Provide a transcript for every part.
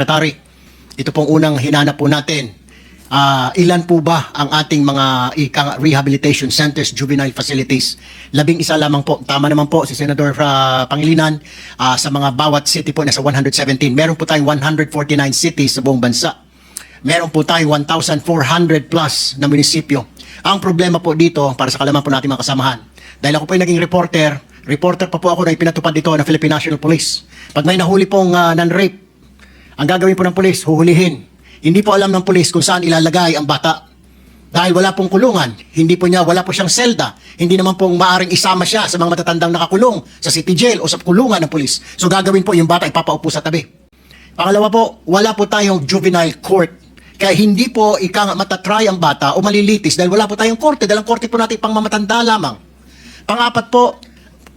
Secretary, ito pong unang hinanap po natin. Ah, ilan po ba ang ating mga ika rehabilitation centers, juvenile facilities? Labing isa lamang po. Tama naman po si Senator ah, Pangilinan ah, sa mga bawat city po nasa 117. Meron po tayong 149 cities sa buong bansa. Meron po tayong 1,400 plus na munisipyo. Ang problema po dito, para sa kalaman po natin mga kasamahan, dahil ako po ay naging reporter, reporter pa po ako na ipinatupad dito ng Philippine National Police. Pag may nahuli pong ah, non-rape, ang gagawin po ng pulis, huhulihin. Hindi po alam ng pulis kung saan ilalagay ang bata. Dahil wala pong kulungan, hindi po niya, wala po siyang selda. Hindi naman pong maaring isama siya sa mga matatandang nakakulong sa city jail o sa kulungan ng pulis. So gagawin po yung bata ipapaupo sa tabi. Pangalawa po, wala po tayong juvenile court. Kaya hindi po ika nga matatry ang bata o malilitis dahil wala po tayong korte. Dahil ang korte po natin pang mamatanda lamang. Pangapat po,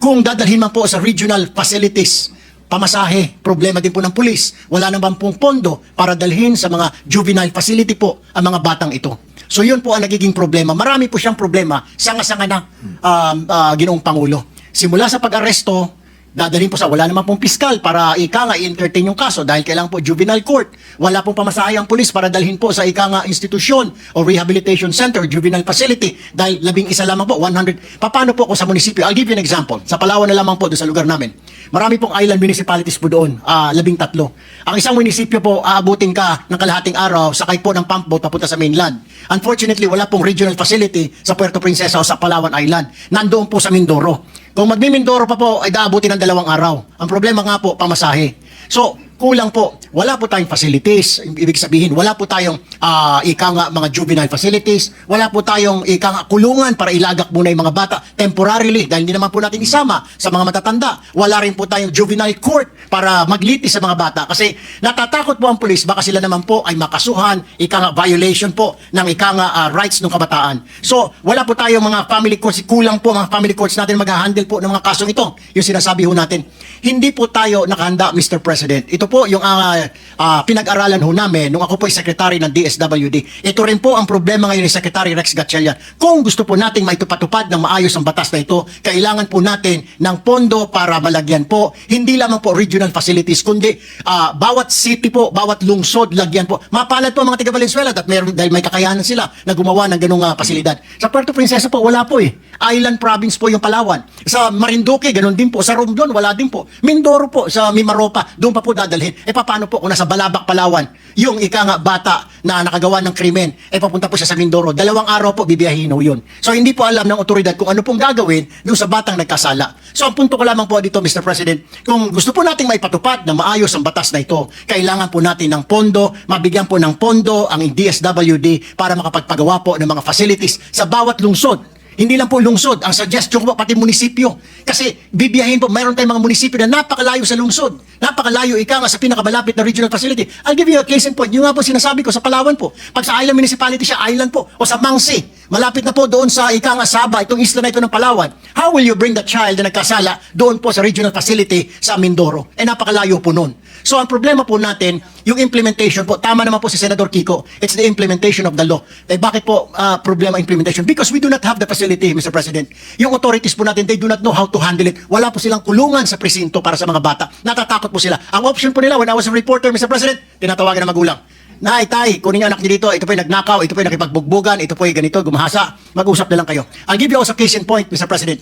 kung dadalhin man po sa regional facilities, pamasahe, problema din po ng pulis. Wala naman pong pondo para dalhin sa mga juvenile facility po ang mga batang ito. So yun po ang nagiging problema. Marami po siyang problema, sanga-sanga na um, ah, ginoong Pangulo. Simula sa pag-aresto, dadalhin po sa wala naman pong piskal para ika nga i-entertain yung kaso dahil kailangan po juvenile court. Wala pong pamasahe ang pulis para dalhin po sa ika nga institusyon o rehabilitation center, juvenile facility dahil labing isa lamang po, 100. Paano po kung sa munisipyo? I'll give you an example. Sa Palawan na lamang po doon sa lugar namin. Marami pong island municipalities po doon, ah, labing tatlo. Ang isang munisipyo po, aabutin ka ng kalahating araw, sakay po ng pump boat papunta sa mainland. Unfortunately, wala pong regional facility sa Puerto Princesa o sa Palawan Island. Nandoon po sa Mindoro. Kung magmi-Mindoro pa po, ay daabutin ng dalawang araw. Ang problema nga po, pamasahe. So, kulang po. Wala po tayong facilities. Ibig sabihin, wala po tayong ah, ika nga mga juvenile facilities. Wala po tayong ika nga kulungan para ilagak muna yung mga bata temporarily dahil hindi naman po natin isama sa mga matatanda. Wala rin po tayong juvenile court para maglitis sa mga bata kasi natatakot po ang pulis baka sila naman po ay makasuhan ika nga violation po ng ika nga ah, rights ng kabataan. So, wala po tayong mga family courts. Kulang po mga family courts natin mag-handle po ng mga kasong ito. Yung sinasabi ho natin. Hindi po tayo nakahanda, Mr. President. Ito po yung ah, ah, pinag-aralan ho namin nung ako po ay secretary ng DSWD. Ito rin po ang problema ngayon ni Secretary Rex Gatchalian. Kung gusto po nating maitupatupad ng maayos ang batas na ito, kailangan po natin ng pondo para malagyan po, hindi lamang po regional facilities, kundi ah, bawat city po, bawat lungsod, lagyan po. Mapalad po ang mga taga Valenzuela at meron, dahil may kakayanan sila na gumawa ng ganung ah, pasilidad. Sa Puerto Princesa po, wala po eh. Island province po yung Palawan. Sa Marinduque, ganun din po. Sa Romblon, wala din po. Mindoro po, sa Mimaropa, doon pa po dadalhin. Eh paano po kung nasa Balabac, Palawan, yung ika nga bata na nakagawa ng krimen, eh papunta po siya sa Mindoro. Dalawang araw po, bibiyahin ho yun. So hindi po alam ng otoridad kung ano pong gagawin doon sa batang nagkasala. So ang punto ko lamang po dito, Mr. President, kung gusto po nating maipatupad na maayos ang batas na ito, kailangan po natin ng pondo, mabigyan po ng pondo ang DSWD para makapagpagawa po ng mga facilities sa bawat lungsod. Hindi lang po lungsod, ang suggestion ko po pati munisipyo. Kasi bibiyahin po, mayroon tayong mga munisipyo na napakalayo sa lungsod. Napakalayo, ika nga sa pinakamalapit na regional facility. I'll give you a case in point. Yung nga po sinasabi ko sa Palawan po. Pag sa island municipality siya, island po. O sa Mangsi, malapit na po doon sa ika nga Saba, itong isla na ito ng Palawan. How will you bring the child na nagkasala doon po sa regional facility sa Mindoro? Eh napakalayo po noon. So ang problema po natin, yung implementation po, tama naman po si Senator Kiko, it's the implementation of the law. Eh bakit po ah, problema implementation? Because we do not have the facility, Mr. President. Yung authorities po natin, they do not know how to handle it. Wala po silang kulungan sa presinto para sa mga bata. Natatakot po sila. Ang option po nila, when I was a reporter, Mr. President, tinatawagan ng magulang. Nay, tay, kunin niyo anak niyo dito, ito po yung nagnakaw, ito po yung nakipagbugbugan, ito po yung ganito, gumahasa, mag-usap na lang kayo. I'll give you also case in point, Mr. President.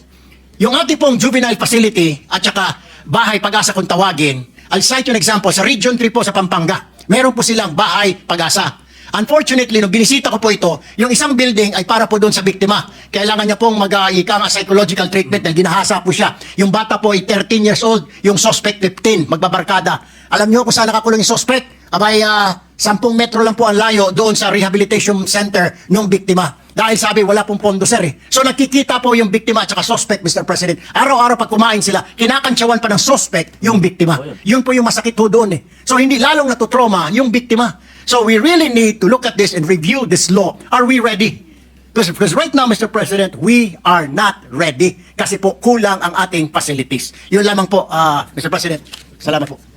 Yung ating pong juvenile facility at saka bahay pag-asa kung tawagin, I'll cite you an example. Sa Region 3 po sa Pampanga, meron po silang bahay pag-asa. Unfortunately, nung binisita ko po ito, yung isang building ay para po doon sa biktima. Kailangan niya pong mag ika nga psychological treatment dahil ginahasa po siya. Yung bata po ay 13 years old, yung suspect 15, magbabarkada. Alam niyo kung saan nakakulong yung suspect? Abay, uh, 10 metro lang po ang layo doon sa rehabilitation center ng biktima. Dahil sabi, wala pong pondo, sir eh. So nakikita po yung biktima at saka suspect, Mr. President. Araw-araw pag kumain sila, kinakantsawan pa ng suspect yung biktima. Yun po yung masakit po doon eh. So hindi lalong natutroma yung biktima. So we really need to look at this and review this law. Are we ready? Because, because right now, Mr. President, we are not ready. Kasi po kulang ang ating facilities. Yun lamang po, ah, Mr. President. Salamat po.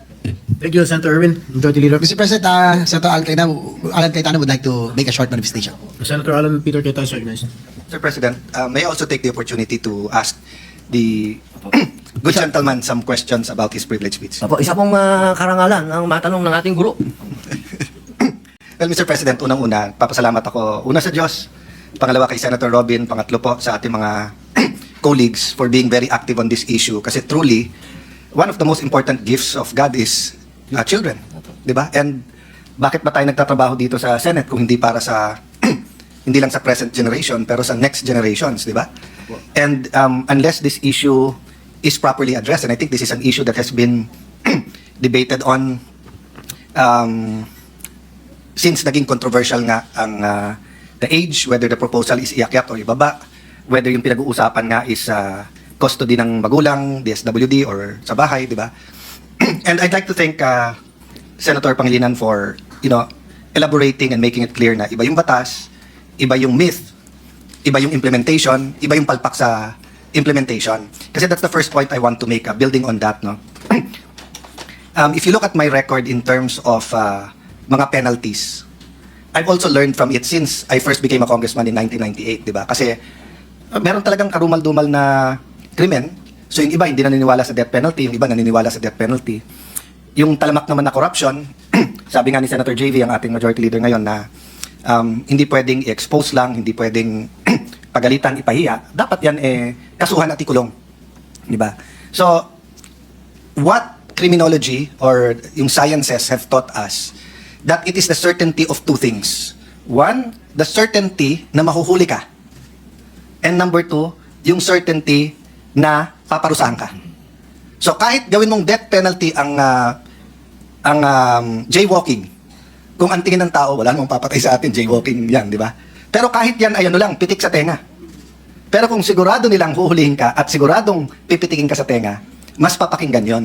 Thank you, Senator Erwin. Majority Leader. Mr. President, uh, Senator Alan Cayetano, Alan Cayetano would like to make a short manifestation. Senator Alan Peter Cayetano is recognized. Mr. President, uh, may I also take the opportunity to ask the good gentleman some questions about his privilege speech. Opo, isa pong ah, karangalan ang matanong ng ating guro. Well, Mr. President, unang-una, papasalamat ako una sa Diyos, pangalawa kay Senator Robin, pangatlo po sa ating mga colleagues for being very active on this issue kasi truly, one of the most important gifts of God is uh, children. Di ba? And bakit ba tayo nagtatrabaho dito sa Senate kung hindi para sa hindi lang sa present generation pero sa next generations, di ba? And um, unless this issue is properly addressed, and I think this is an issue that has been debated on um, since naging controversial nga ang uh, the age, whether the proposal is iakyat o ibaba, whether yung pinag-uusapan nga is uh, custody ng magulang, DSWD, or sa bahay, di ba? and I'd like to thank uh, Senator Pangilinan for, you know, elaborating and making it clear na iba yung batas, iba yung myth, iba yung implementation, iba yung palpak sa implementation. Kasi that's the first point I want to make, uh, building on that, no? um, if you look at my record in terms of uh, mga penalties, I've also learned from it since I first became a congressman in 1998, di ba? Kasi uh, meron talagang karumal-dumal na krimen. So yung iba hindi naniniwala sa death penalty, yung iba naniniwala sa death penalty. Yung talamak naman na corruption, sabi nga ni Senator JV, ang ating majority leader ngayon, na um, hindi pwedeng i-expose lang, hindi pwedeng pagalitan, ipahiya. Dapat yan eh, kasuhan at ikulong. Di ba? So, what criminology or yung sciences have taught us that it is the certainty of two things. One, the certainty na mahuhuli ka. And number two, yung certainty na paparusahan ka. So kahit gawin mong death penalty ang ah, ang um, jaywalking, kung ang tingin ng tao, wala namang papatay sa atin, jaywalking yan, di ba? Pero kahit yan ay ano lang, pitik sa tenga. Pero kung sigurado nilang huhulihin ka at siguradong pipitikin ka sa tenga, mas papakinggan yon.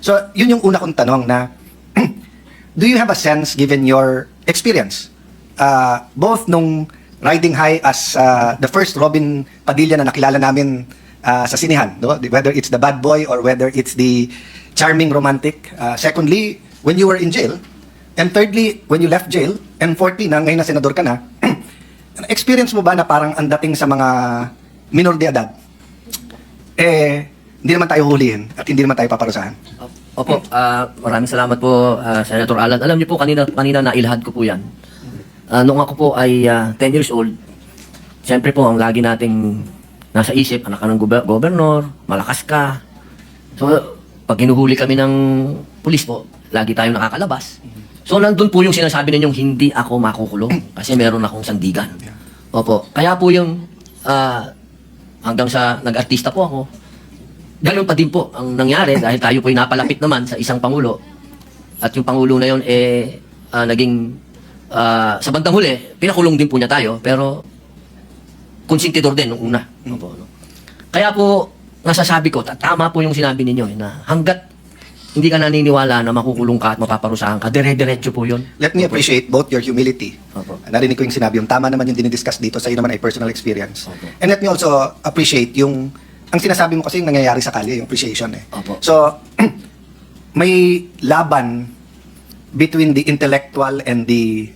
So, yun yung una kong tanong na, do you have a sense given your experience? Uh, both nung riding high as uh, the first Robin Padilla na nakilala namin uh, sa sinihan, no? whether it's the bad boy or whether it's the charming romantic. Uh, secondly, when you were in jail. And thirdly, when you left jail. And fourthly, na ngayon na senador ka na, experience mo ba na parang ang dating sa mga minor de edad, eh, hindi naman tayo hulihin at hindi naman tayo paparusahan? Opo, ah, maraming salamat po, ah, Senator Alan. Alam niyo po, kanina, kanina nailahad ko po yan. Ah, nung ako po ay ah, 10 years old, siyempre po, ang lagi nating nasa isip, anak ka ng gober- gobernador, malakas ka. So, pag hinuhuli kami ng pulis po, lagi tayong nakakalabas. So, nandun po yung sinasabi ninyong hindi ako makukulong kasi meron akong sandigan. Opo. Kaya po yung ah, hanggang sa nag-artista po ako, Ganun pa din po ang nangyari dahil tayo po'y napalapit naman sa isang pangulo. At yung pangulo na yon eh ah, naging ah, sa bandang huli, pinakulong din po niya tayo pero konsentidor din nung una. Opo, no? Kaya po nasasabi ko, ta- tama po yung sinabi ninyo eh, na hanggat hindi ka naniniwala na makukulong ka at mapaparusahan ka, dire-diretso po yun. Let me appreciate both your humility. Opo. Narinig ko yung sinabi, yung tama naman yung dinidiscuss dito, sa'yo naman ay personal experience. Opo. And let me also appreciate yung, ang sinasabi mo kasi yung nangyayari sa kalye, yung appreciation eh. Opo. So, may laban between the intellectual and the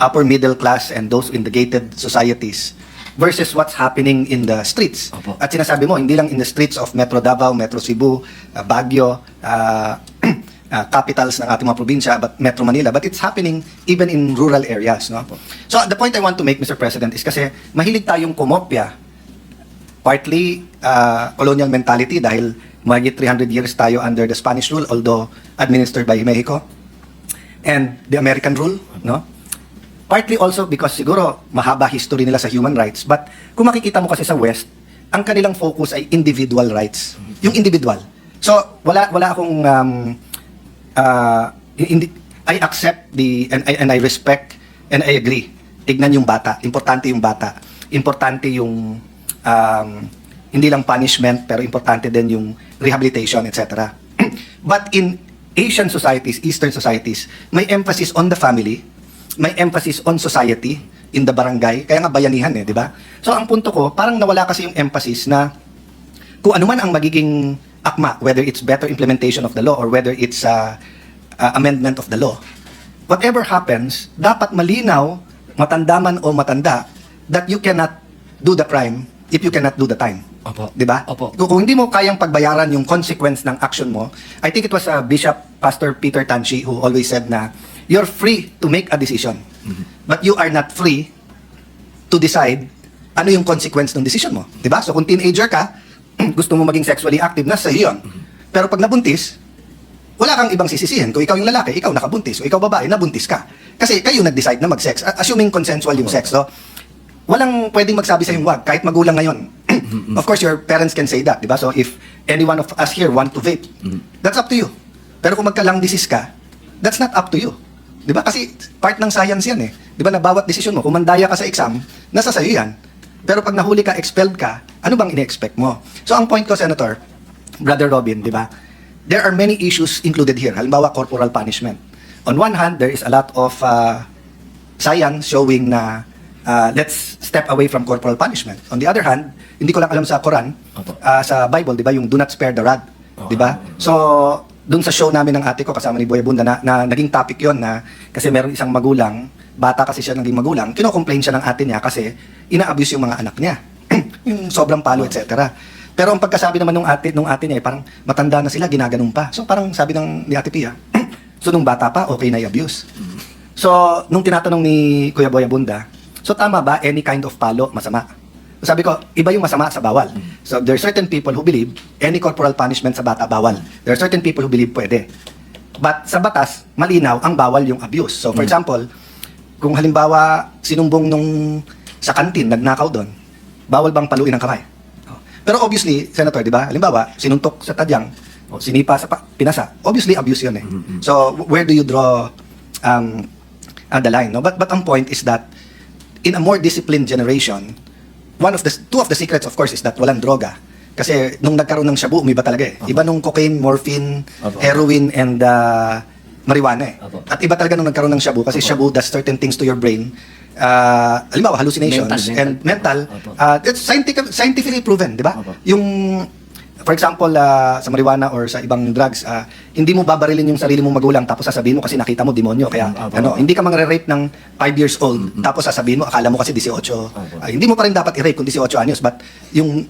upper middle class and those in the gated societies versus what's happening in the streets. Opo. At sinasabi mo, hindi lang in the streets of Metro Davao, Metro Cebu, uh, Baguio, uh, uh, capitals ng ating mga probinsya, but Metro Manila, but it's happening even in rural areas. No? So the point I want to make, Mr. President, is kasi mahilig tayong kumopya partly uh, colonial mentality dahil mahigit 300 years tayo under the Spanish rule, although administered by Mexico, and the American rule, no? Partly also because siguro mahaba history nila sa human rights, but kung makikita mo kasi sa West, ang kanilang focus ay individual rights. Yung individual. So, wala wala akong um, uh, I accept the and I, and I respect and I agree. Tignan yung bata. Importante yung bata. Importante yung um, hindi lang punishment pero importante din yung rehabilitation, etc. But in Asian societies, Eastern societies, may emphasis on the family, may emphasis on society in the barangay, kaya nga bayanihan eh, di ba? So ang punto ko, parang nawala kasi yung emphasis na kung ano man ang magiging akma, whether it's better implementation of the law or whether it's uh, uh, amendment of the law, whatever happens, dapat malinaw, matanda man o matanda, that you cannot do the crime if you cannot do the time. Opo. Di ba? Opo. Kung, kung hindi mo kayang pagbayaran yung consequence ng action mo, I think it was uh, Bishop Pastor Peter Tanchi who always said na you're free to make a decision. But you are not free to decide ano yung consequence ng decision mo. Di ba? So kung teenager ka, gusto mo maging sexually active, nasa iyo yun. Pero pag nabuntis, wala kang ibang sisisihin. Kung ikaw yung lalaki, ikaw nakabuntis. Kung ikaw babae, nabuntis ka. Kasi kayo nag-decide na mag-sex. Assuming consensual yung sex. So, walang pwedeng magsabi sa yung wag, kahit magulang ngayon. of course, your parents can say that, di ba? So, if any one of us here want to vape, that's up to you. Pero kung magka-lung disease ka, that's not up to you. Di ba? Kasi part ng science yan eh. Di ba na bawat desisyon mo, kung mandaya ka sa exam, nasa sa'yo yan. Pero pag nahuli ka, expelled ka, ano bang ini-expect mo? So, ang point ko, Senator, Brother Robin, di ba? There are many issues included here. Halimbawa, corporal punishment. On one hand, there is a lot of uh, science showing na uh, let's step away from corporal punishment. On the other hand, hindi ko lang alam sa Quran, uh, sa Bible, di ba, yung do not spare the rod. Di ba? So, dun sa show namin ng ate ko, kasama ni Boy Bunda, na, na naging topic yon na kasi meron isang magulang, bata kasi siya naging magulang, kino-complain siya ng ate niya kasi ina-abuse yung mga anak niya. yung sobrang palo, etc. Pero ang pagkasabi naman nung ate, nung ate niya, eh, parang matanda na sila, ginaganon pa. So parang sabi ng ni ate Pia, so nung bata pa, okay na i-abuse. So, nung tinatanong ni Kuya Boy Abunda, so tama ba any kind of palo masama? Sabi ko, iba yung masama sa bawal. So, there are certain people who believe any corporal punishment sa bata bawal. There are certain people who believe pwede. But sa batas, malinaw ang bawal yung abuse. So, for example, kung halimbawa sinumbong nung sa kantin, nagnakaw doon, bawal bang paluin ang kamay? Oh. Pero obviously, Senator, di ba? Halimbawa, sinuntok sa tadyang, o sinipa sa pa- pinasa, obviously abuse yun eh. So, where do you draw um, uh, the line? No? But, but ang point is that in a more disciplined generation, one of the two of the secrets of course is that walang droga. Kasi nung nagkaroon ng shabu, umiba talaga eh. Iba nung cocaine, morphine, Opo. heroin, and uh, marijuana eh. Opo. At iba talaga nung nagkaroon ng shabu kasi shabu does certain things to your brain. Uh, halimbawa, hallucinations Mental, and mental. Opo. Uh, it's scientific, scientifically proven, di ba? Opo. Yung, for example, uh, sa marijuana or sa ibang drugs, uh, hindi mo babarilin yung sarili mong magulang tapos sasabihin mo kasi nakita mo demonyo. Kaya, Opo. ano, hindi ka mangre-rape ng 5 years old tapos sasabihin mo, akala mo kasi 18. Ah, hindi mo pa rin dapat i-rape kung 18 anyos. But yung,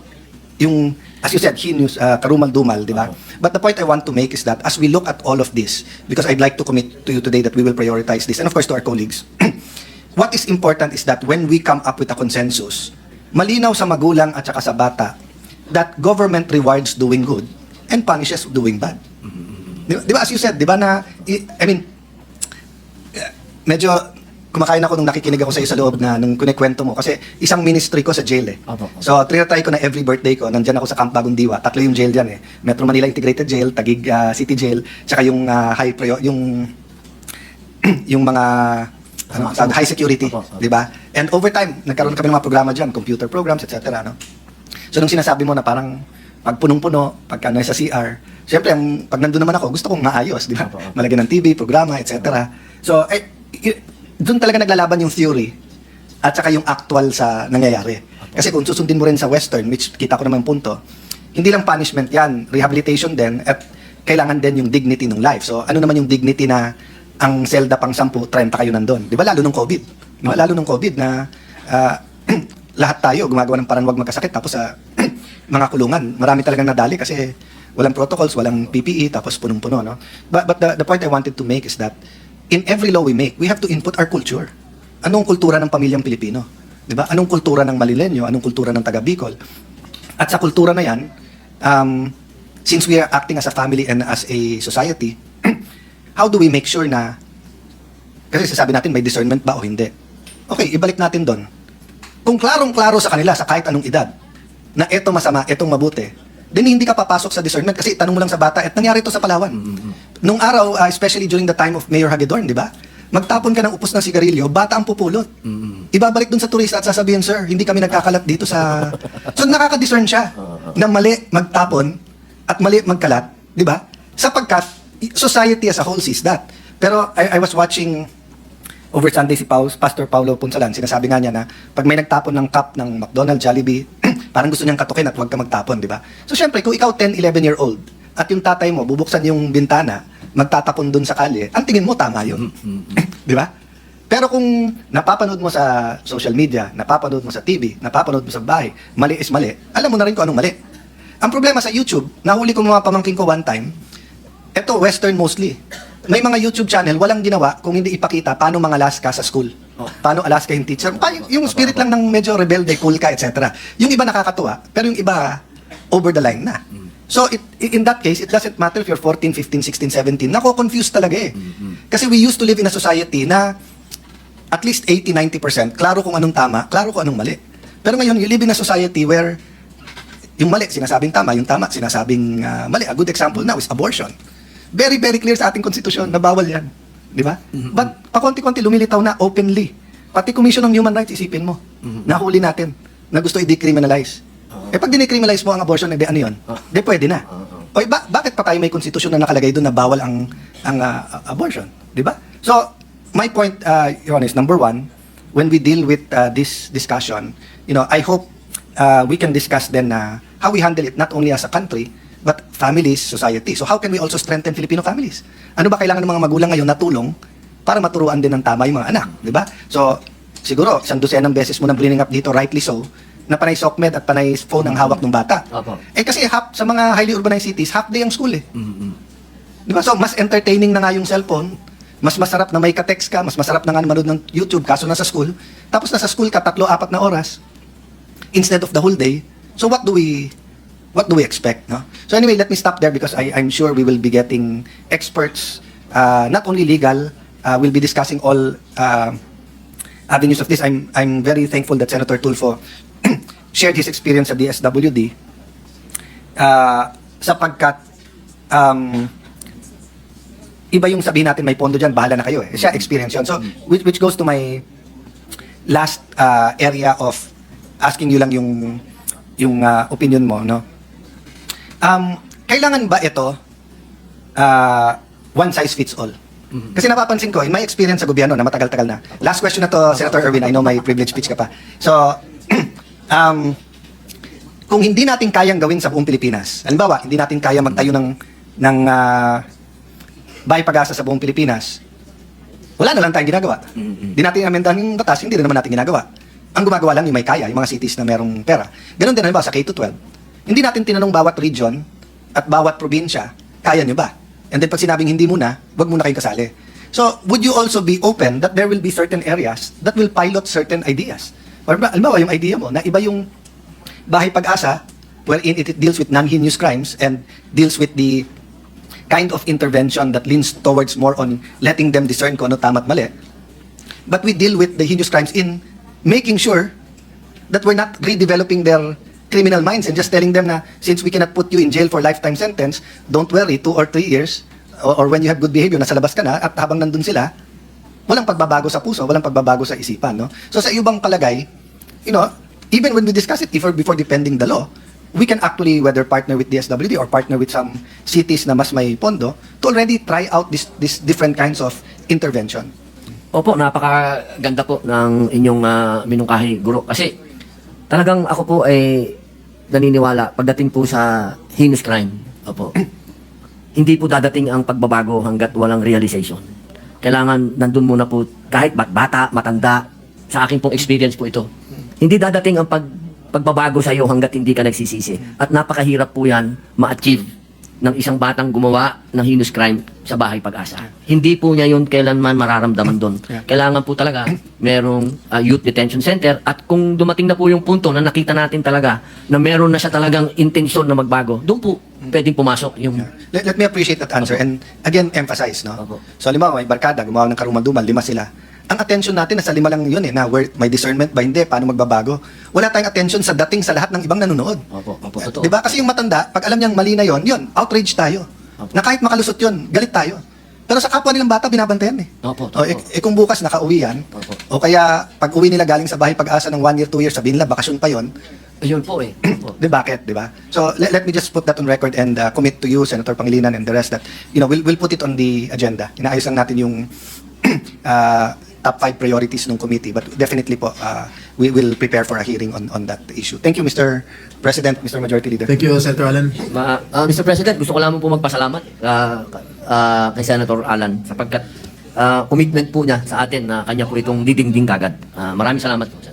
yung, as you said, heinous, uh, karumal-dumal, di ba? But the point I want to make is that as we look at all of this, because I'd like to commit to you today that we will prioritize this, and of course to our colleagues, what is important is that when we come up with a consensus, malinaw sa magulang at saka sa bata that government rewards doing good and punishes doing bad. Di di ba, as you said, di ba na, I, I mean, medyo kumakain ako nung nakikinig ako sa iyo sa loob na nung kunikwento mo kasi isang ministry ko sa jail eh. Opo. So, trinatry ko na every birthday ko, nandyan ako sa Camp Bagong Diwa, tatlo yung jail dyan eh. Metro Manila Integrated Jail, Tagig ah, City Jail, tsaka yung ah, high prior, yung yung mga ano, high security, Opo, opo. di ba? And over time, nagkaroon kami ng mga programa dyan, computer programs, etc. No? So, nung sinasabi mo na parang pag punong-puno, pagka nasa CR, syempre, ang, pag nandun naman ako, gusto kong maayos, di ba? Opo. Malagyan ng TV, programa, etc. So, eh, doon talaga naglalaban yung theory at saka yung actual sa nangyayari. Kasi kung susundin mo rin sa Western, which kita ko naman yung punto, hindi lang punishment yan, rehabilitation din, at kailangan din yung dignity ng life. So, ano naman yung dignity na ang selda pang 10, 30 kayo nandun? Di ba? Lalo nung COVID. Di ba? Lalo nung COVID na ah, lahat tayo gumagawa ng parang wag magkasakit tapos sa mga kulungan, marami talagang nadali kasi walang protocols, walang PPE, tapos punong-puno, no? But, but the, the point I wanted to make is that in every law we make, we have to input our culture. Anong kultura ng pamilyang Pilipino? Di ba? Anong kultura ng Malilenyo? Anong kultura ng taga Bicol? At sa kultura na yan, um, since we are acting as a family and as a society, how do we make sure na, kasi sasabi natin may discernment ba o hindi? Okay, ibalik natin doon. Kung klarong-klaro sa kanila sa kahit anong edad, na eto masama, etong mabuti, then hindi ka papasok sa discernment kasi tanong mo lang sa bata at nangyari ito sa Palawan. Nung araw, uh, especially during the time of Mayor Hagedorn, di ba? Magtapon ka ng upos ng sigarilyo, bata ang pupulot. Ibabalik dun sa turista at sasabihin, sir, hindi kami nagkakalat dito sa... So nakaka-discern siya na mali magtapon at mali magkalat, di ba? Sapagkat society as a whole sees that. Pero I, I was watching over Sunday si Paus, Pastor Paulo Punsalan, sinasabi nga niya na pag may nagtapon ng cup ng McDonald's, Jollibee, parang gusto niyang katukin at huwag ka magtapon, di ba? So syempre, kung ikaw 10, 11 year old at yung tatay mo bubuksan yung bintana, magtatapon dun sa kalye, ang tingin mo tama yun. di ba? Pero kung napapanood mo sa social media, napapanood mo sa TV, napapanood mo sa bahay, mali is mali, alam mo na rin kung anong mali. Ang problema sa YouTube, nahuli ko mga pamangking ko one time, eto western mostly. May mga YouTube channel, walang ginawa kung hindi ipakita paano mga Alaska sa school. Paano Alaska yung teacher. Pa, yung spirit lang ng medyo rebelde, cool ka, etc. Yung iba nakakatuwa, pero yung iba over the line na. So, it, in that case, it doesn't matter if you're 14, 15, 16, 17. Nako-confuse talaga eh. Kasi we used to live in a society na at least 80-90%, klaro kung anong tama, klaro kung anong mali. Pero ngayon, you live in a society where yung mali, sinasabing tama, yung tama, sinasabing ah, mali. A good example now is abortion. Very, very clear sa ating konstitusyon na bawal yan. Di ba? But pakonti-konti lumilitaw na openly. Pati Commission on Human Rights, isipin mo. Nahuli natin na gusto i-decriminalize. Eh pag dinecriminalize mo ang abortion, eh, di ano yun? Di pwede na. O ba- bakit pa tayo may konstitusyon na nakalagay doon na bawal ang ang ah, abortion? Di ba? So, my point, uh, Your Honor, is number one, when we deal with uh, this discussion, you know, I hope uh, we can discuss then uh, how we handle it not only as a country, but families, society. So how can we also strengthen Filipino families? Ano ba kailangan ng mga magulang ngayon na tulong para maturuan din ng tama yung mga anak, di ba? So, siguro, isang dosenang beses mo nang bringing up dito, rightly so, na panay SOCMED at panay phone ang hawak ng bata. Opo. Eh kasi half, sa mga highly urbanized cities, half day ang school eh. Di ba? So, mas entertaining na nga yung cellphone. Mas masarap na may ka-text ka, mas masarap na nga manood ng YouTube, kaso nasa school. Tapos nasa school ka, tatlo, apat na oras instead of the whole day. So what do we what do we expect? No? So anyway, let me stop there because I, I'm sure we will be getting experts, uh, not only legal, uh, we'll be discussing all uh, avenues of this. I'm I'm very thankful that Senator Tulfo shared his experience at the SWD uh, sapagkat um, iba yung sabihin natin may pondo dyan, bahala na kayo eh. Siya experience yun. So, which, which goes to my last uh, area of asking you lang yung yung uh, opinion mo, no? Um, kailangan ba ito uh, one size fits all? Kasi napapansin ko, in my experience sa gobyerno na matagal-tagal na. Last question na to, Senator Erwin, I know may privilege speech ka pa. So, um, kung hindi natin kayang gawin sa buong Pilipinas, halimbawa, hindi natin kaya magtayo ng, ng uh, bahay pag-asa sa buong Pilipinas, wala na lang tayong ginagawa. Hindi natin amendahan yung batas, hindi na naman natin ginagawa. Ang gumagawa lang yung may kaya, yung mga cities na merong pera. Ganon din halimbawa sa K-12. Hindi natin tinanong bawat region at bawat probinsya, kaya nyo ba? And then pag sinabing hindi muna, wag muna kayong kasali. So, would you also be open that there will be certain areas that will pilot certain ideas? Or ba, halimbawa, yung idea mo na iba yung bahay pag-asa wherein it, it deals with non-heinous crimes and deals with the kind of intervention that leans towards more on letting them discern kung ano tama at mali. But we deal with the heinous crimes in making sure that we're not redeveloping their criminal minds and just telling them na since we cannot put you in jail for lifetime sentence, don't worry, two or three years, or, or when you have good behavior, nasa labas ka na, at habang nandun sila, walang pagbabago sa puso, walang pagbabago sa isipan. No? So sa iyo bang palagay, you know, even when we discuss it before, before defending the law, we can actually whether partner with DSWD or partner with some cities na mas may pondo to already try out this, this different kinds of intervention. Opo, napakaganda po ng inyong uh, minungkahi, guro. Kasi talagang ako po ay naniniwala pagdating po sa heinous crime. Opo. hindi po dadating ang pagbabago hanggat walang realization. Kailangan nandun muna po kahit bat bata, matanda, sa akin pong experience po ito. Hindi dadating ang pag pagbabago sa iyo hanggat hindi ka nagsisisi. At napakahirap po yan ma-achieve ng isang batang gumawa ng heinous crime sa bahay pag-asa. Hindi po niya yun kailanman mararamdaman doon. Kailangan po talaga merong uh, youth detention center at kung dumating na po yung punto na nakita natin talaga na meron na siya talagang intensyon na magbago, doon po pwedeng pumasok yung Let, let me appreciate that answer and again emphasize no. Opo. So halimbawa may barkada gumawa ng karumal-dumal, lima sila. Ang attention natin nasa lima lang yun eh na where may discernment ba hindi paano magbabago. Wala tayong attention sa dating sa lahat ng ibang nanonood. Opo, opo, totoo. 'Di ba? Kasi yung matanda, pag alam niyang mali na yon, yun, outrage tayo. Opo. Na kahit makalusot yun, galit tayo. Pero sa kapwa nilang bata, binabantayan eh. Opo, O, eh, opo. eh, kung bukas nakauwi yan, Opo. o kaya pag uwi nila galing sa bahay pag-asa ng one year, two years, sabihin nila, bakasyon pa yon, Ayun po eh. Opo. Di bakit, di ba? So let, let me just put that on record and uh, commit to you, Senator Pangilinan and the rest that, you know, we'll, we'll put it on the agenda. Inaayos lang natin yung uh, top five priorities ng committee but definitely po, uh, we will prepare for a hearing on, on that issue. Thank you, Mr. President, Mr. Majority Leader. Thank you, Senator Alan. Ma, ah, Mr. President, gusto ko lamang po magpasalamat ah, ah, kay Senator Alan sapagkat ah, commitment po niya sa atin na kanya po itong didingding kagad. Ah, maraming salamat po, Senator.